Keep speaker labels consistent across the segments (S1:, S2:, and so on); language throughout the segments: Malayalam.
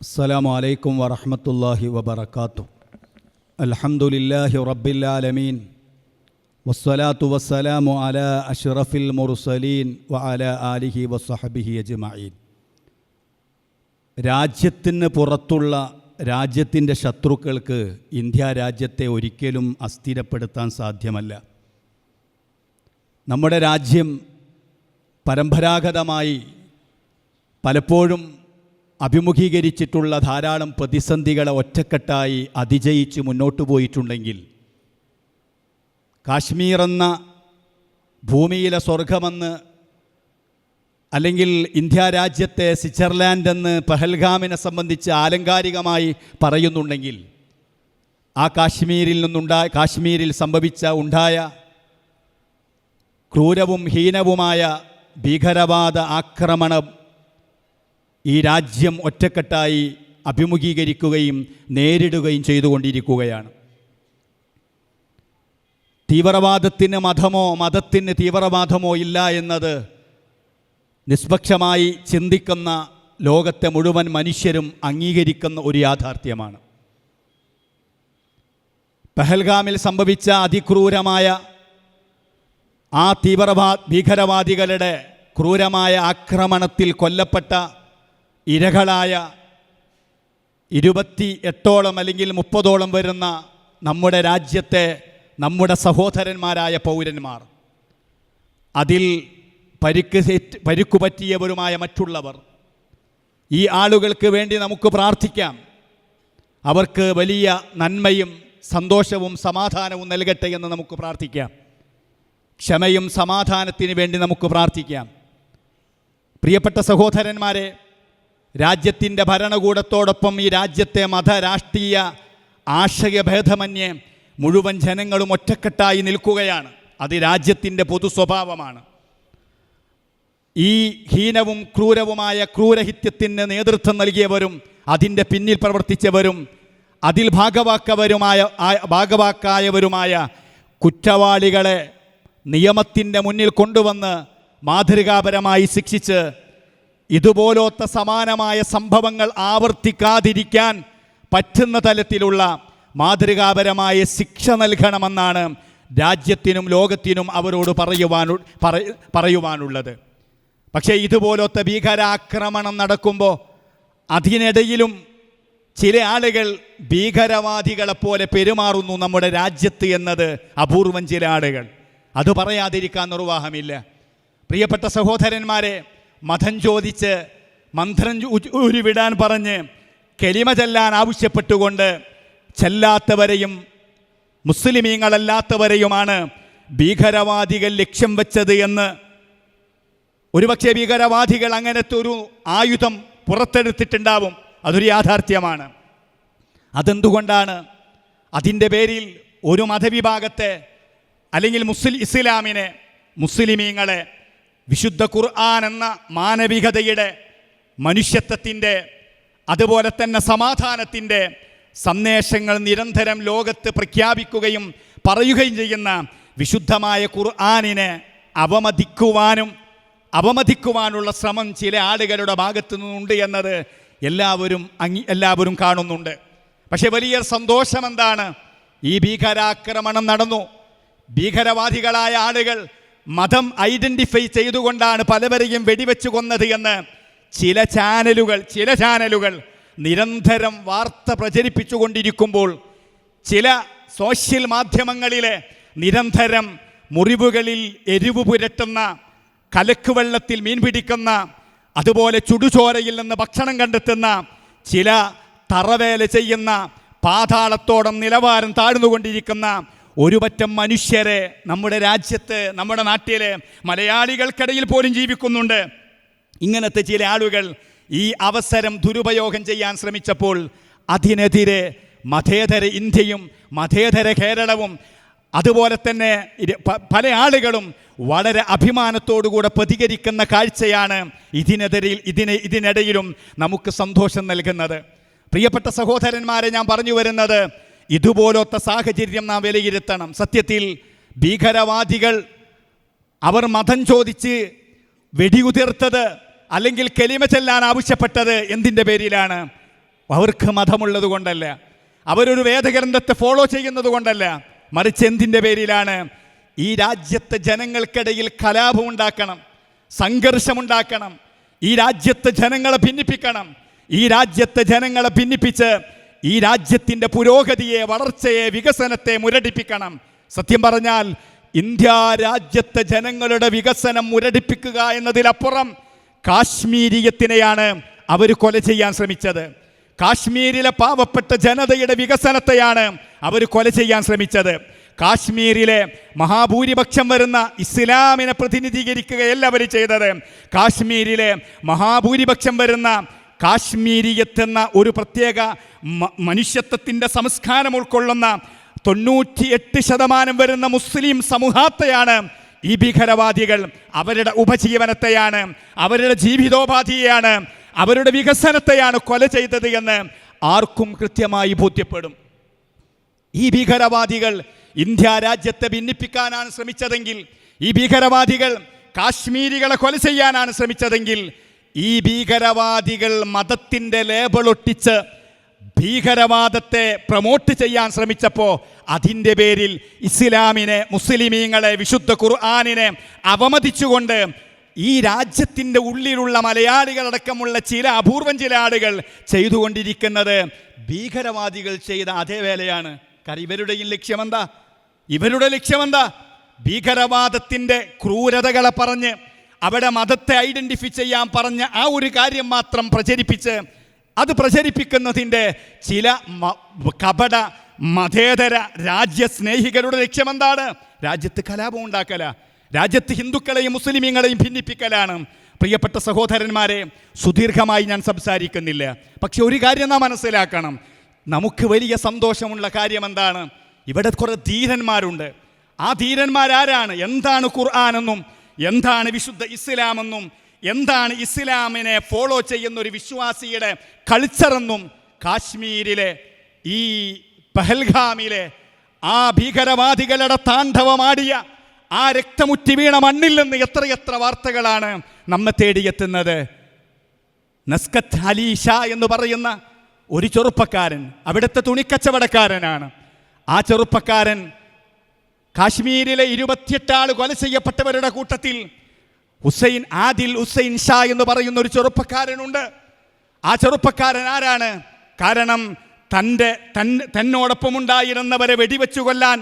S1: السلام عليكم ورحمة الله وبركاته الحمد لله رب العالمين والصلاة والسلام على أشرف المرسلين وعلى آله وصحبه أجمعين രാജ്യത്തിന് പുറത്തുള്ള രാജ്യത്തിൻ്റെ ശത്രുക്കൾക്ക് ഇന്ത്യ രാജ്യത്തെ ഒരിക്കലും അസ്ഥിരപ്പെടുത്താൻ സാധ്യമല്ല നമ്മുടെ രാജ്യം പരമ്പരാഗതമായി പലപ്പോഴും അഭിമുഖീകരിച്ചിട്ടുള്ള ധാരാളം പ്രതിസന്ധികളെ ഒറ്റക്കെട്ടായി അതിജയിച്ച് മുന്നോട്ട് പോയിട്ടുണ്ടെങ്കിൽ കാശ്മീർ എന്ന ഭൂമിയിലെ സ്വർഗമെന്ന് അല്ലെങ്കിൽ ഇന്ത്യ രാജ്യത്തെ സ്വിറ്റ്സർലാൻഡ് എന്ന് പെഹൽഗാമിനെ സംബന്ധിച്ച് ആലങ്കാരികമായി പറയുന്നുണ്ടെങ്കിൽ ആ കാശ്മീരിൽ നിന്നുണ്ടായ കാശ്മീരിൽ സംഭവിച്ച ഉണ്ടായ ക്രൂരവും ഹീനവുമായ ഭീകരവാദ ആക്രമണം ഈ രാജ്യം ഒറ്റക്കെട്ടായി അഭിമുഖീകരിക്കുകയും നേരിടുകയും ചെയ്തുകൊണ്ടിരിക്കുകയാണ്. തീവ്രവാദത്തിന് മതമോ മതത്തിന് തീവ്രവാദമോ ഇല്ല എന്നത് നിഷ്പക്ഷമായി ചിന്തിക്കുന്ന ലോകത്തെ മുഴുവൻ മനുഷ്യരും അംഗീകരിക്കുന്ന ഒരു യാഥാർത്ഥ്യമാണ്. പെഹൽഗാമിൽ സംഭവിച്ച അതിക്രൂരമായ ആ തീവ്രവാ ഭീകരവാദികളുടെ ക്രൂരമായ ആക്രമണത്തിൽ കൊല്ലപ്പെട്ട ഇരകളായ ഇരുപത്തി എട്ടോളം അല്ലെങ്കിൽ മുപ്പതോളം വരുന്ന നമ്മുടെ രാജ്യത്തെ നമ്മുടെ സഹോദരന്മാരായ പൗരന്മാർ അതിൽ പരിക്ക് പരിക്കു പറ്റിയവരുമായ മറ്റുള്ളവർ ഈ ആളുകൾക്ക് വേണ്ടി നമുക്ക് പ്രാർത്ഥിക്കാം. അവർക്ക് വലിയ നന്മയും സന്തോഷവും സമാധാനവും നൽകട്ടെ എന്ന് നമുക്ക് പ്രാർത്ഥിക്കാം. ക്ഷമയും സമാധാനത്തിന് വേണ്ടി നമുക്ക് പ്രാർത്ഥിക്കാം. പ്രിയപ്പെട്ട സഹോദരന്മാരെ രാജ്യത്തിന്റെ ഭരണകൂടത്തോടൊപ്പം ഈ രാജ്യത്തെ മത രാഷ്ട്രീയ ആശയഭേദമന്യേ മുഴുവൻ ജനങ്ങളും ഒറ്റക്കെട്ടായി നിൽക്കുകയാണ്. അത് രാജ്യത്തിന്റെ പൊതു സ്വഭാവമാണ് ഈ ഹീനവും ക്രൂരവുമായ ക്രൂരഹിത്യത്തിന് നേതൃത്വം നൽകിയവരും അതിന്റെ പിന്നിൽ പ്രവർത്തിച്ചവരും അതിൽ ഭാഗവാക്കവരുമായ ഭാഗവാക്കായവരുമായ കുറ്റവാളികളെ നിയമത്തിന്റെ മുന്നിൽ കൊണ്ടുവന്ന് മാതൃകാപരമായി ശിക്ഷിച്ച് ഇതുപോലത്തെ സമാനമായ സംഭവങ്ങൾ ആവർത്തിക്കാതിരിക്കാൻ പറ്റുന്ന തലത്തിലുള്ള മാതൃകാപരമായ ശിക്ഷ നൽകണമെന്നാണ് രാജ്യത്തിനും ലോകത്തിനും അവരോട് പറയുവാനു പറയുവാനുള്ളത്. പക്ഷേ ഇതുപോലത്തെ ഭീകരാക്രമണം നടക്കുമ്പോൾ അതിനിടയിലും ചില ആളുകൾ ഭീകരവാദികളെപ്പോലെ പെരുമാറുന്നു നമ്മുടെ രാജ്യത്ത് എന്നത് അപൂർവം ചില ആളുകൾ. അത് പറയാതിരിക്കാൻ നിർവാഹമില്ല. പ്രിയപ്പെട്ട സഹോദരന്മാരെ മതം ചോദിച്ച് മന്ത്രം ഉരുവിടാൻ പറഞ്ഞ് കെളിമ ചെല്ലാൻ ആവശ്യപ്പെട്ടുകൊണ്ട് ചെല്ലാത്തവരെയും മുസ്ലിമീങ്ങളല്ലാത്തവരെയുമാണ് ഭീകരവാദികൾ ലക്ഷ്യം വെച്ചത് എന്ന്. ഒരുപക്ഷെ ഭീകരവാദികൾ അങ്ങനത്തെ ഒരു ആയുധം പുറത്തെടുത്തിട്ടുണ്ടാവും. അതൊരു യാഥാർത്ഥ്യമാണ്. അതെന്തുകൊണ്ടാണ്? അതിന്റെ പേരിൽ ഒരു മതവിഭാഗത്തെ അല്ലെങ്കിൽ മുസ്ലിം ഇസ്ലാമിനെ മുസ്ലിമീങ്ങളെ വിശുദ്ധ ഖുർആൻ എന്ന മാനവികതയുടെ മനുഷ്യത്വത്തിന്റെ അതുപോലെ തന്നെ സമാധാനത്തിന്റെ സന്ദേശങ്ങൾ നിരന്തരം ലോകത്ത് പ്രഖ്യാപിക്കുകയും പറയുകയും ചെയ്യുന്ന വിശുദ്ധമായ ഖുർആാനിനെ അവമതിക്കുവാനും അവമതിക്കുവാനുള്ള ശ്രമം ചില ആളുകളുടെ ഭാഗത്തു നിന്നുണ്ട് എന്നത് എല്ലാവരും അംഗീ എല്ലാവരും കാണുന്നുണ്ട്. പക്ഷേ വലിയ സന്തോഷം എന്താണ് ഈ ഭീകരാക്രമണം നടന്നു. ഭീകരവാദികളായ ആളുകൾ മതം ഐഡന്റിഫൈ ചെയ്തുകൊണ്ടാണ് പലവരെയും വെടിവെച്ച് കൊന്നത് എന്ന് ചില ചാനലുകൾ ചില ചാനലുകൾ നിരന്തരം വാർത്ത പ്രചരിപ്പിച്ചുകൊണ്ടിരിക്കുമ്പോൾ ചില സോഷ്യൽ മാധ്യമങ്ങളിലെ നിരന്തരം മുറിവുകളിൽ എരിവ് പുരട്ടുന്ന കലക്കുവെള്ളത്തിൽ മീൻ പിടിക്കുന്ന അതുപോലെ ചുടുചോരയിൽ നിന്ന് ഭക്ഷണം കണ്ടെത്തുന്ന ചില തറവേല ചെയ്യുന്ന പാതാളത്തോടം നിലവാരം താഴ്ന്നുകൊണ്ടിരിക്കുന്ന ഒരു പറ്റം മനുഷ്യരെ നമ്മുടെ രാജ്യത്ത് നമ്മുടെ നാട്ടിലെ മലയാളികൾക്കിടയിൽ പോലും ജീവിക്കുന്നുണ്ട്. ഇങ്ങനത്തെ ചില ആളുകൾ ഈ അവസരം ദുരുപയോഗം ചെയ്യാൻ ശ്രമിച്ചപ്പോൾ അതിനെതിരെ മതേതര ഇന്ത്യയും മതേതര കേരളവും അതുപോലെ തന്നെ പല ആളുകളും വളരെ അഭിമാനത്തോടുകൂടെ പ്രതികരിക്കുന്ന കാഴ്ചയാണ് ഇതിനെതിരെ ഇതിന് ഇതിനിടയിലും നമുക്ക് സന്തോഷം നൽകുന്നത്. പ്രിയപ്പെട്ട സഹോദരന്മാരെ ഞാൻ പറഞ്ഞു വരുന്നത് ഇതുപോലത്തെ സാഹചര്യം നാം വിലയിരുത്തണം. സത്യത്തിൽ ഭീകരവാദികൾ അവർ മതം ചോദിച്ച് വെടിയുതിർത്തത് അല്ലെങ്കിൽ കെലിമ ചെല്ലാൻ ആവശ്യപ്പെട്ടത് എന്തിന്റെ പേരിലാണ്? അവർക്ക് മതമുള്ളത് കൊണ്ടല്ല. അവരൊരു വേദഗ്രന്ഥത്തെ ഫോളോ ചെയ്യുന്നത് കൊണ്ടല്ല. മറിച്ച് എന്തിന്റെ പേരിലാണ്? ഈ രാജ്യത്തെ ജനങ്ങൾക്കിടയിൽ കലാപമുണ്ടാക്കണം സംഘർഷമുണ്ടാക്കണം. ഈ രാജ്യത്തെ ജനങ്ങളെ ഭിന്നിപ്പിക്കണം. ഈ രാജ്യത്തെ ജനങ്ങളെ ഭിന്നിപ്പിച്ച് ഈ രാജ്യത്തിന്റെ പുരോഗതിയെ വളർച്ചയെ വികസനത്തെ മുരടിപ്പിക്കണം. സത്യം പറഞ്ഞാൽ ഇന്ത്യ രാജ്യത്തെ ജനങ്ങളുടെ വികസനം മുരടിപ്പിക്കുക എന്നതിലപ്പുറം കാശ്മീരിയത്തിനെയാണ് അവർ കൊല ചെയ്യാൻ ശ്രമിച്ചത്. കാശ്മീരിലെ പാവപ്പെട്ട ജനതയുടെ വികസനത്തെയാണ് അവർ കൊല ചെയ്യാൻ ശ്രമിച്ചത്. കാശ്മീരിലെ മഹാഭൂരിപക്ഷം വരുന്ന ഇസ്ലാമിനെ പ്രതിനിധീകരിക്കുകയല്ല അവർ ചെയ്തത്. കാശ്മീരിലെ മഹാഭൂരിപക്ഷം വരുന്ന കാശ്മീരിയത്തെന്ന ഒരു പ്രത്യേക മനുഷ്യത്വത്തിന്റെ സംസ്കാരം ഉൾക്കൊള്ളുന്ന തൊണ്ണൂറ്റിയെട്ട് ശതമാനം വരുന്ന മുസ്ലിം സമൂഹത്തെയാണ് ഈ ഭീകരവാദികൾ. അവരുടെ ഉപജീവനത്തെയാണ് അവരുടെ ജീവിതോപാധിയെയാണ് അവരുടെ വികസനത്തെയാണ് കൊല ചെയ്തത് എന്ന് ആർക്കും കൃത്യമായി ബോധ്യപ്പെടും. ഈ ഭീകരവാദികൾ ഇന്ത്യ രാജ്യത്തെ ഭിന്നിപ്പിക്കാനാണ് ശ്രമിച്ചതെങ്കിൽ ഈ ഭീകരവാദികൾ കാശ്മീരികളെ കൊല ചെയ്യാനാണ് ശ്രമിച്ചതെങ്കിൽ ഈ ഭീകരവാദികൾ മതത്തിന്റെ ലേബളൊട്ടിച്ച് ഭീകരവാദത്തെ പ്രൊമോട്ട് ചെയ്യാൻ ശ്രമിച്ചപ്പോൾ അതിന്റെ പേരിൽ ഇസ്ലാമിനെ മുസ്ലിമീങ്ങളെ വിശുദ്ധ ഖുർആാനിനെ അവമതിച്ചുകൊണ്ട് ഈ രാജ്യത്തിന്റെ ഉള്ളിലുള്ള മലയാളികളടക്കമുള്ള ചില അപൂർവം ചില ആളുകൾ ചെയ്തുകൊണ്ടിരിക്കുന്നത് ഭീകരവാദികൾ ചെയ്ത അതേ വേലയാണ്. കാരണം ഇവരുടെയും ലക്ഷ്യമെന്താ? ഇവരുടെ ലക്ഷ്യമെന്താ? ഭീകരവാദത്തിന്റെ ക്രൂരതകളെ പറഞ്ഞ് അവിടെ മതത്തെ ഐഡന്റിഫൈ ചെയ്യാൻ പറഞ്ഞ ആ ഒരു കാര്യം മാത്രം പ്രചരിപ്പിച്ച് അത് പ്രചരിപ്പിക്കുന്നതിന്റെ ചില കപട മതേതര രാജ്യസ്നേഹികളുടെ ലക്ഷ്യമെന്താണ്? രാജ്യത്ത് കലാപം ഉണ്ടാക്കല. രാജ്യത്ത് ഹിന്ദുക്കളെയും മുസ്ലിമീങ്ങളെയും ഭിന്നിപ്പിക്കലാണ്. പ്രിയപ്പെട്ട സഹോദരന്മാരെ സുദീർഘമായി ഞാൻ സംസാരിക്കുന്നില്ല. പക്ഷെ ഒരു കാര്യം നാം മനസ്സിലാക്കണം. നമുക്ക് വലിയ സന്തോഷമുള്ള കാര്യം എന്താണ് ഇവിടെ കുറേ ധീരന്മാരുണ്ട്. ആ ധീരന്മാരാരാണ്? എന്താണ് ഖുർആാനെന്നും എന്താണ് വിശുദ്ധ ഇസ്ലാമെന്നും എന്താണ് ഇസ്ലാമിനെ ഫോളോ ചെയ്യുന്ന ഒരു വിശ്വാസിയുടെ കൾച്ചറെന്നും കാശ്മീരിലെ ഈ പഹൽഗാമിലെ ആ ഭീകരവാദികളുടെ താണ്ഡവമാടിയ ആ രക്തമുറ്റി വീണ മണ്ണിൽ നിന്ന് എത്രയെത്ര വാർത്തകളാണ് നമ്മെ തേടിയെത്തുന്നത്. നസ്കത്ത് അലി ഷാ എന്ന് പറയുന്ന ഒരു ചെറുപ്പക്കാരൻ അവിടുത്തെ തുണിക്കച്ചവടക്കാരനാണ്. ആ ചെറുപ്പക്കാരൻ കാശ്മീരിലെ ഇരുപത്തിയെട്ട് ആൾ കൊല ചെയ്യപ്പെട്ടവരുടെ കൂട്ടത്തിൽ ഹുസൈൻ ആദിൽ ഹുസൈൻ ഷാ എന്ന് പറയുന്ന ഒരു ചെറുപ്പക്കാരനുണ്ട്. ആ ചെറുപ്പക്കാരൻ ആരാണ്? കാരണം തന്റെ തൻ തന്നോടൊപ്പം ഉണ്ടായിരുന്നവരെ വെടിവെച്ചു കൊല്ലാൻ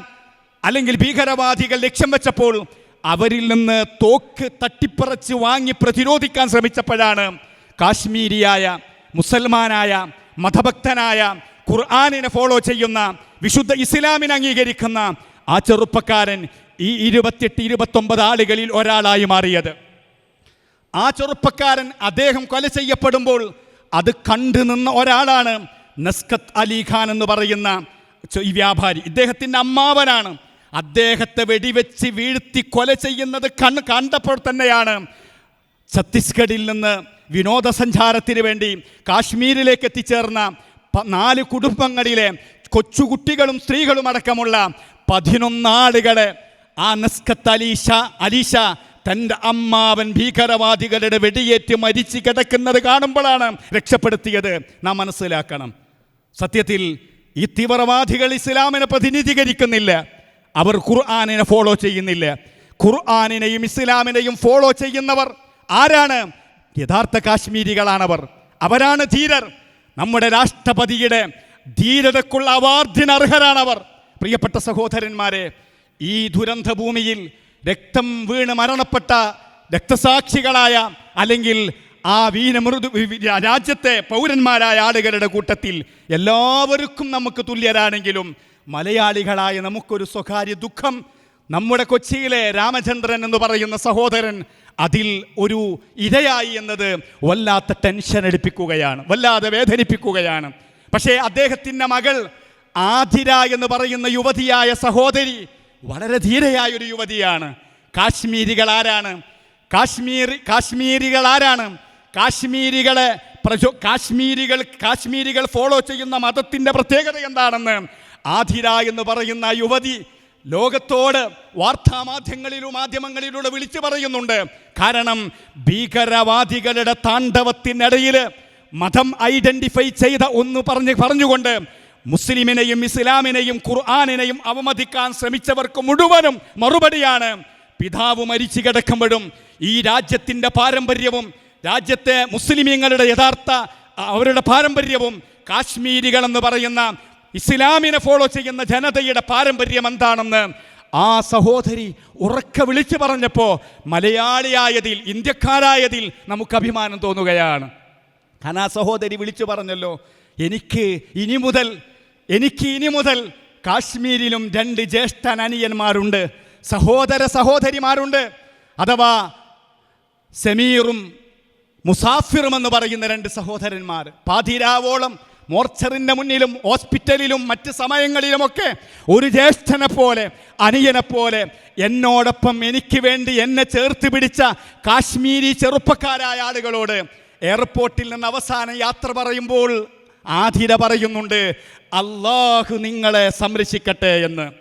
S1: അല്ലെങ്കിൽ ഭീകരവാദികൾ ലക്ഷ്യം വെച്ചപ്പോൾ അവരിൽ നിന്ന് തോക്ക് തട്ടിപ്പറച്ച് വാങ്ങി പ്രതിരോധിക്കാൻ ശ്രമിച്ചപ്പോഴാണ് കാശ്മീരിയായ മുസൽമാനായ മതഭക്തനായ ഖുർആാനിനെ ഫോളോ ചെയ്യുന്ന വിശുദ്ധ ഇസ്ലാമിനെ അംഗീകരിക്കുന്ന ആ ചെറുപ്പക്കാരൻ ഈ ഇരുപത്തിയെട്ട് ഇരുപത്തൊമ്പത് ആളുകളിൽ ഒരാളായി മാറിയത്. ആ ചെറുപ്പക്കാരൻ അദ്ദേഹം കൊല ചെയ്യപ്പെടുമ്പോൾ അത് കണ്ടു നിന്ന ഒരാളാണ് നസ്കത്ത് അലി ഖാൻ എന്ന് പറയുന്ന ഈ വ്യാപാരി. ഇദ്ദേഹത്തിന്റെ അമ്മാവനാണ്. അദ്ദേഹത്തെ വെടിവെച്ച് വീഴ്ത്തി കൊല ചെയ്യുന്നത് കണ്ണ് കണ്ടപ്പോൾ തന്നെയാണ് ഛത്തീസ്ഗഡിൽ നിന്ന് വിനോദസഞ്ചാരത്തിന് വേണ്ടി കാശ്മീരിലേക്ക് എത്തിച്ചേർന്ന നാല് കുടുംബങ്ങളിലെ കൊച്ചുകുട്ടികളും സ്ത്രീകളും അടക്കമുള്ള പതിനൊന്നാളുകളെ ആ നസ്കത്ത് അലീഷ അലീഷ തന്റെ അമ്മാവൻ ഭീകരവാദികളുടെ വെടിയേറ്റ് മരിച്ച് കിടക്കുന്നത് കാണുമ്പോഴാണ് രക്ഷപ്പെടുത്തിയത്. നാം മനസ്സിലാക്കണം. സത്യത്തിൽ ഈ തീവ്രവാദികൾ ഇസ്ലാമിനെ പ്രതിനിധീകരിക്കുന്നില്ല. അവർ ഖുർആാനിനെ ഫോളോ ചെയ്യുന്നില്ല. ഖുർആാനിനെയും ഇസ്ലാമിനെയും ഫോളോ ചെയ്യുന്നവർ ആരാണ്? യഥാർത്ഥ കാശ്മീരികളാണവർ. അവരാണ് ധീരർ. നമ്മുടെ രാഷ്ട്രപതിയുടെ ധീരതക്കുള്ള അവാർഡിന് അർഹരാണവർ. പ്രിയപ്പെട്ട സഹോദരന്മാരെ ഈ ദുരന്ത ഭൂമിയിൽ രക്തം വീണ് മരണപ്പെട്ട രക്തസാക്ഷികളായ അല്ലെങ്കിൽ ആ വീനമൃദു രാജ്യത്തെ പൗരന്മാരായ ആളുകളുടെ കൂട്ടത്തിൽ എല്ലാവർക്കും നമുക്ക് തുല്യരാണെങ്കിലും മലയാളികളായ നമുക്കൊരു സ്വകാര്യ ദുഃഖം. നമ്മുടെ കൊച്ചിയിലെ രാമചന്ദ്രൻ എന്ന് പറയുന്ന സഹോദരൻ അതിൽ ഒരു ഇരയായി എന്നത് വല്ലാത്ത ടെൻഷൻ എടുപ്പിക്കുകയാണ് വല്ലാതെ വേദനിപ്പിക്കുകയാണ്. പക്ഷേ അദ്ദേഹത്തിന്റെ മകൾ ആതിര എന്ന് പറയുന്ന യുവതിയായ സഹോദരി വളരെ ധീരയായ ഒരു യുവതിയാണ്. കാശ്മീരികൾ ആരാണ്? കാശ്മീർ കാശ്മീരികൾ ആരാണ്? കാശ്മീരികളെ പ്രചോ കാശ്മീരികൾ കാശ്മീരികൾ ഫോളോ ചെയ്യുന്ന മതത്തിന്റെ പ്രത്യേകത എന്താണെന്ന് ആതിര എന്ന് പറയുന്ന യുവതി ലോകത്തോട് വാർത്താമാധ്യമങ്ങളിലും മാധ്യമങ്ങളിലൂടെ വിളിച്ചു പറയുന്നുണ്ട്. കാരണം ഭീകരവാദികളുടെ താണ്ഡവത്തിനിടയിൽ മതം ഐഡന്റിഫൈ ചെയ്ത ഒന്ന് പറഞ്ഞ് പറഞ്ഞുകൊണ്ട് മുസ്ലിമിനെയും ഇസ്ലാമിനെയും ഖുർആാനിനെയും അവമതിക്കാൻ ശ്രമിച്ചവർക്ക് മുഴുവനും മറുപടിയാണ് പിതാവ് മരിച്ചു കിടക്കുമ്പോഴും ഈ രാജ്യത്തിന്റെ പാരമ്പര്യവും രാജ്യത്തെ മുസ്ലിമീങ്ങളുടെ യഥാർത്ഥ അവരുടെ പാരമ്പര്യവും കാശ്മീരികൾ എന്ന് പറയുന്ന ഇസ്ലാമിനെ ഫോളോ ചെയ്യുന്ന ജനതയുടെ പാരമ്പര്യം എന്താണെന്ന് ആ സഹോദരി ഉറക്ക വിളിച്ചു പറഞ്ഞപ്പോൾ മലയാളിയായതിൽ ഇന്ത്യക്കാരായതിൽ നമുക്ക് അഭിമാനം തോന്നുകയാണ്. കാരണം ആ സഹോദരി വിളിച്ചു പറഞ്ഞല്ലോ എനിക്ക് ഇനി മുതൽ എനിക്ക് ഇനി മുതൽ കാശ്മീരിലും രണ്ട് ജ്യേഷ്ഠൻ അനിയന്മാരുണ്ട് സഹോദര സഹോദരിമാരുണ്ട്. അഥവാ സെമീറും മുസാഫിറും എന്ന് പറയുന്ന രണ്ട് സഹോദരന്മാർ. പാതിരാവോളം മോർച്ചറിന്റെ മുന്നിലും ഹോസ്പിറ്റലിലും മറ്റ് സമയങ്ങളിലുമൊക്കെ ഒരു ജ്യേഷ്ഠനെ പോലെ അനിയനെ പോലെ എന്നോടൊപ്പം എനിക്ക് വേണ്ടി എന്നെ ചേർത്ത് പിടിച്ച കാശ്മീരി ചെറുപ്പക്കാരായ ആളുകളോട് എയർപോർട്ടിൽ നിന്ന് അവസാന യാത്ര പറയുമ്പോൾ ആതിര പറയുന്നുണ്ട് അള്ളാഹു നിങ്ങളെ സംരക്ഷിക്കട്ടെ എന്ന്.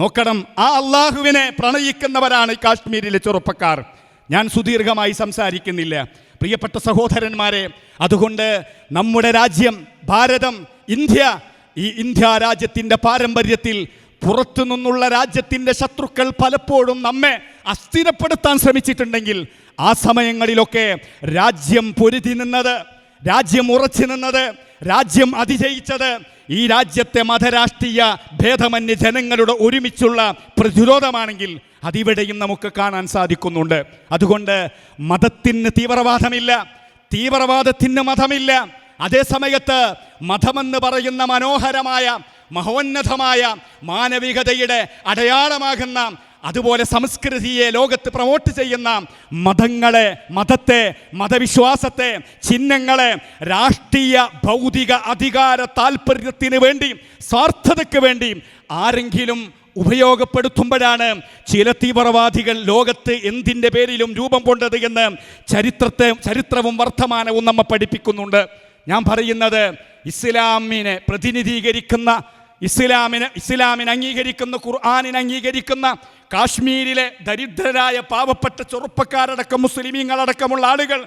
S1: നോക്കണം ആ അള്ളാഹുവിനെ പ്രണയിക്കുന്നവരാണ് കാശ്മീരിലെ ചെറുപ്പക്കാർ. ഞാൻ സുദീർഘമായി സംസാരിക്കുന്നില്ല. പ്രിയപ്പെട്ട സഹോദരന്മാരെ അതുകൊണ്ട് നമ്മുടെ രാജ്യം ഭാരതം ഇന്ത്യ ഈ ഇന്ത്യ രാജ്യത്തിന്റെ പാരമ്പര്യത്തിൽ പുറത്തു നിന്നുള്ള രാജ്യത്തിന്റെ ശത്രുക്കൾ പലപ്പോഴും നമ്മെ അസ്ഥിരപ്പെടുത്താൻ ശ്രമിച്ചിട്ടുണ്ടെങ്കിൽ ആ സമയങ്ങളിലൊക്കെ രാജ്യം പൊരുതി നിന്നത് രാജ്യം ഉറച്ചു നിന്നത് രാജ്യം അതിജയിച്ചത് ഈ രാജ്യത്തെ മതരാഷ്ട്രീയ ഭേദമന്യ ജനങ്ങളുടെ ഒരുമിച്ചുള്ള പ്രതിരോധമാണെങ്കിൽ അതിവിടെയും നമുക്ക് കാണാൻ സാധിക്കുന്നുണ്ട്. അതുകൊണ്ട് മതത്തിന് തീവ്രവാദമില്ല തീവ്രവാദത്തിന് മതമില്ല. അതേ സമയത്ത് മതമെന്ന് പറയുന്ന മനോഹരമായ മഹോന്നതമായ മാനവികതയുടെ അടയാളമാകുന്ന അതുപോലെ സംസ്കൃതിയെ ലോകത്ത് പ്രൊമോട്ട് ചെയ്യുന്ന മതങ്ങളെ മതത്തെ മതവിശ്വാസത്തെ ചിഹ്നങ്ങളെ രാഷ്ട്രീയ ഭൗതിക അധികാര താല്പര്യത്തിന് വേണ്ടി സ്വാർത്ഥതയ്ക്ക് വേണ്ടി ആരെങ്കിലും ഉപയോഗപ്പെടുത്തുമ്പോഴാണ് ചില തീവ്രവാദികൾ ലോകത്ത് എന്തിന്റെ പേരിലും രൂപം കൊണ്ടത് എന്ന് ചരിത്രത്തെ ചരിത്രവും വർത്തമാനവും നമ്മെ പഠിപ്പിക്കുന്നുണ്ട്. ഞാൻ പറയുന്നത് ഇസ്ലാമിനെ പ്രതിനിധീകരിക്കുന്ന ഇസ്ലാമിന് ഇസ്ലാമിനെ അംഗീകരിക്കുന്ന ഖുർആാനിനെ അംഗീകരിക്കുന്ന കാശ്മീരിലെ ദരിദ്രരായ പാവപ്പെട്ട ചെറുപ്പക്കാരടക്കം മുസ്ലിമീങ്ങളടക്കമുള്ള ആളുകൾ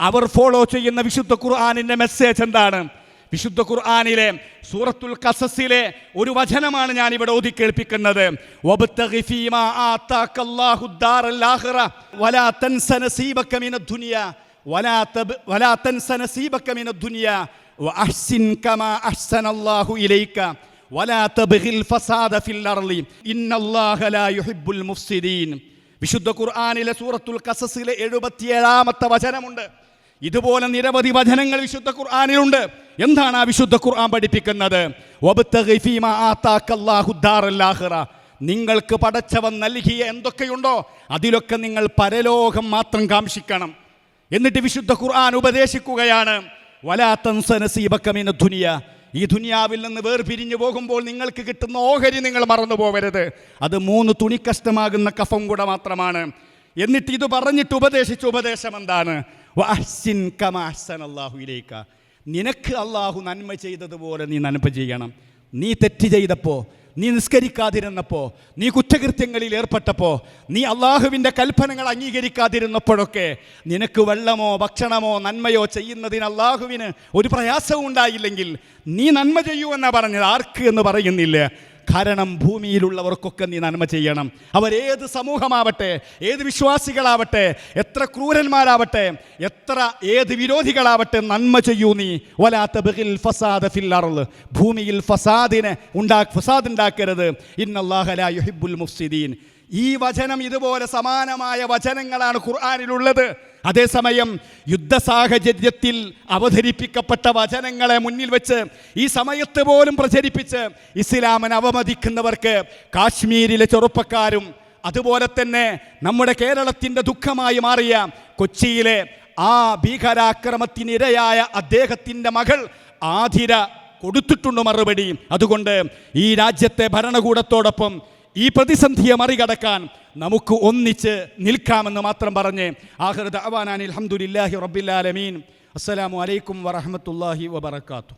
S1: അവർ ഫോളോ ചെയ്യുന്ന വിശുദ്ധ ഖുർആാനിന്റെ മെസ്സേജ് എന്താണ്? വിശുദ്ധ ഖുർആാനിലെ സൂറത്തുൽ കസസിലെ ഒരു വചനമാണ് ഞാൻ ഇവിടെ ഓതി കേൾപ്പിക്കുന്നത് ദുനിയ വിശുദ്ധ ഖുർആാനിലെ സൂറത്തുൽ കസസിലെ എഴുപത്തിയേഴാമത്തെ വചനമുണ്ട്. ഇതുപോലെ നിരവധി വചനങ്ങൾ വിശുദ്ധ ഖുർആാനിലുണ്ട്. എന്താണ് ആ വിശുദ്ധ ഖുർആൻ പഠിപ്പിക്കുന്നത്. നിങ്ങൾക്ക് പടച്ചവൻ നൽകിയ എന്തൊക്കെയുണ്ടോ അതിലൊക്കെ നിങ്ങൾ പരലോകം മാത്രം കാംക്ഷിക്കണം. എന്നിട്ട് വിശുദ്ധ ഖുർആൻ ഉപദേശിക്കുകയാണ് വലാത്തൻസനസീബക്കമിന ദുനിയ. ഈ ദുനിയാവിൽ നിന്ന് വേർപിരിഞ്ഞു പോകുമ്പോൾ നിങ്ങൾക്ക് കിട്ടുന്ന ഓഹരി നിങ്ങൾ മറന്നു പോകരുത് അത് മൂന്ന് തുണിക്കഷ്ടമാകുന്ന കഫം കൂടെ മാത്രമാണ്. എന്നിട്ട് ഇത് പറഞ്ഞിട്ട് ഉപദേശിച്ച ഉപദേശം എന്താണ്? ഇലൈക. നിനക്ക് അള്ളാഹു നന്മ ചെയ്തതുപോലെ നീ നന്മ ചെയ്യണം. നീ തെറ്റ് ചെയ്തപ്പോൾ നീ നിസ്കരിക്കാതിരുന്നപ്പോൾ നീ കുറ്റകൃത്യങ്ങളിൽ ഏർപ്പെട്ടപ്പോൾ നീ അള്ളാഹുവിന്റെ കൽപ്പനകൾ അംഗീകരിക്കാതിരുന്നപ്പോഴൊക്കെ നിനക്ക് വെള്ളമോ ഭക്ഷണമോ നന്മയോ ചെയ്യുന്നതിന് അള്ളാഹുവിന് ഒരു പ്രയാസവും ഉണ്ടായില്ലെങ്കിൽ നീ നന്മ ചെയ്യൂ എന്നാണ് പറഞ്ഞത്. ആർക്ക് എന്ന് പറയുന്നില്ല. കാരണം ഭൂമിയിലുള്ളവർക്കൊക്കെ നീ നന്മ ചെയ്യണം. അവരേത് സമൂഹമാവട്ടെ ഏത് വിശ്വാസികളാവട്ടെ എത്ര ക്രൂരന്മാരാവട്ടെ എത്ര ഏത് വിരോധികളാവട്ടെ നന്മ ചെയ്യൂ നീ. വലാത്ത ബഹിൽ ഫസാദ അർൾ ഭൂമിയിൽ ഫസാദിനെ ഉണ്ടാ ഫസാദ് ഉണ്ടാക്കരുത് ഇന്നല്ലാഹല യുഹിബുൽ മുഫ്സിദീൻ. ഈ വചനം ഇതുപോലെ സമാനമായ വചനങ്ങളാണ് ഖുർആാനിലുള്ളത്. അതേസമയം യുദ്ധ സാഹചര്യത്തിൽ അവതരിപ്പിക്കപ്പെട്ട വചനങ്ങളെ മുന്നിൽ വെച്ച് ഈ സമയത്ത് പോലും പ്രചരിപ്പിച്ച് ഇസ്ലാമിനെ അവമതിക്കുന്നവർക്ക് കാശ്മീരിലെ ചെറുപ്പക്കാരും അതുപോലെ തന്നെ നമ്മുടെ കേരളത്തിന്റെ ദുഃഖമായി മാറിയ കൊച്ചിയിലെ ആ ഭീകരാക്രമത്തിനിരയായ അദ്ദേഹത്തിന്റെ മകൾ ആതിര കൊടുത്തിട്ടുണ്ട് മറുപടി. അതുകൊണ്ട് ഈ രാജ്യത്തെ ഭരണകൂടത്തോടൊപ്പം ഈ പ്രതിസന്ധിയെ മറികടക്കാൻ നമുക്ക് ഒന്നിച്ച് നിൽക്കാമെന്ന് മാത്രം പറഞ്ഞ് ആഹൃദ അവാനാൻ അലഹമുല്ലാഹി റബ്ബില്ലാലമീൻ അസ്സലാമു അലൈക്കും വറഹമത്തല്ലാഹി വബർക്കാത്തു